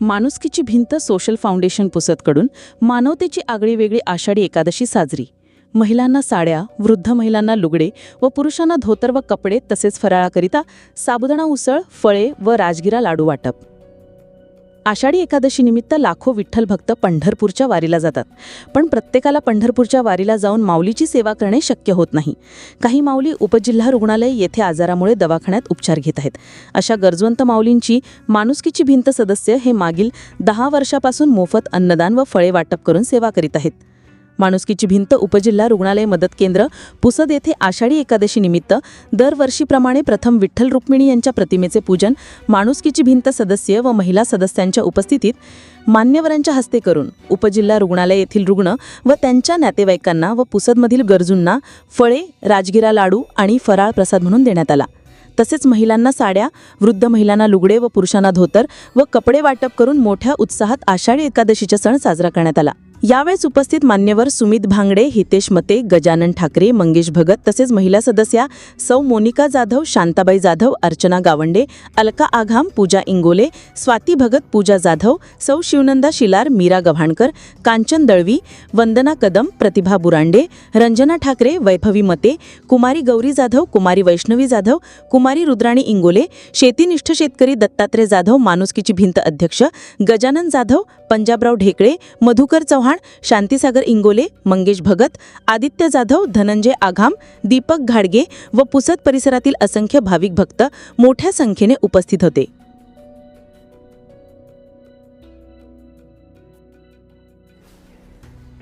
माणुसकीची भिंत social foundation पुसतकडून मानवतेची आगळी वेगळी आषाढी एकादशी साजरी. महिलांना साड्या वृद्ध महिलांना लुगडे व पुरुषांना धोतर व कपडे तसेच फराळाकरिता साबुदाणा उसळ फळे व राजगिरा लाडू वाटप. आषाढी एकादशीनिमित्त लाखो विठ्ठल भक्त पंढरपूरच्या वारीला जातात. पण प्रत्येकाला पंढरपूरच्या वारीला जाऊन माऊलीची सेवा करणे शक्य होत नाही. काही माऊली उपजिल्हा रुग्णालय येथे आजारामुळे दवाखान्यात उपचार घेत आहेत. अशा गरजवंत माऊलींची माणुसकीची भिंत सदस्य हे मागील दहा वर्षापासून मोफत अन्नदान व फळे वाटप करून सेवा करीत आहेत. माणुसकीची भिंत उपजिल्हा रुग्णालय मदत केंद्र पुसद येथे आषाढी एकादशी निमित्त दरवर्षीप्रमाणे प्रथम विठ्ठल रुक्मिणी यांच्या प्रतिमेचे पूजन माणुसकीची भिंत सदस्य व महिला सदस्यांच्या उपस्थितीत मान्यवरांच्या हस्ते करून उपजिल्हा रुग्णालय येथील रुग्ण व त्यांच्या नातेवाईकांना व पुसदमधील गरजूंना फळे राजगिरा लाडू आणि फराळ प्रसाद म्हणून देण्यात आला. तसेच महिलांना साड्या वृद्ध महिलांना लुगडे व पुरुषांना धोतर व कपडे वाटप करून मोठ्या उत्साहात आषाढी एकादशीचा सण साजरा करण्यात आला. यावेळेस उपस्थित मान्यवर सुमित भांगडे हितेश मते गजानन ठाकरे मंगेश भगत तसेच महिला सदस्या सौ मोनिका जाधव शांताबाई जाधव अर्चना गावंडे अलका आघाम पूजा इंगोले स्वाती भगत पूजा जाधव सौ शिवनंदा शिलार मीरा गव्हाणकर कांचन दळवी वंदना कदम प्रतिभा बुरांडे रंजना ठाकरे वैभवी मते कुमारी गौरी जाधव कुमारी वैष्णवी जाधव कुमारी रुद्राणी इंगोले शेतीनिष्ठ शेतकरी दत्तात्रय जाधव माणुसकीची भिंत अध्यक्ष गजानन जाधव पंजाबराव ढेकळे मधुकर चव्हाण चव्हाण शांतीसागर इंगोले मंगेश भगत आदित्य जाधव धनंजय आघाम दीपक घाडगे व पुसद परिसरातील असंख्य भाविक भक्त मोठ्या संख्येने उपस्थित होते.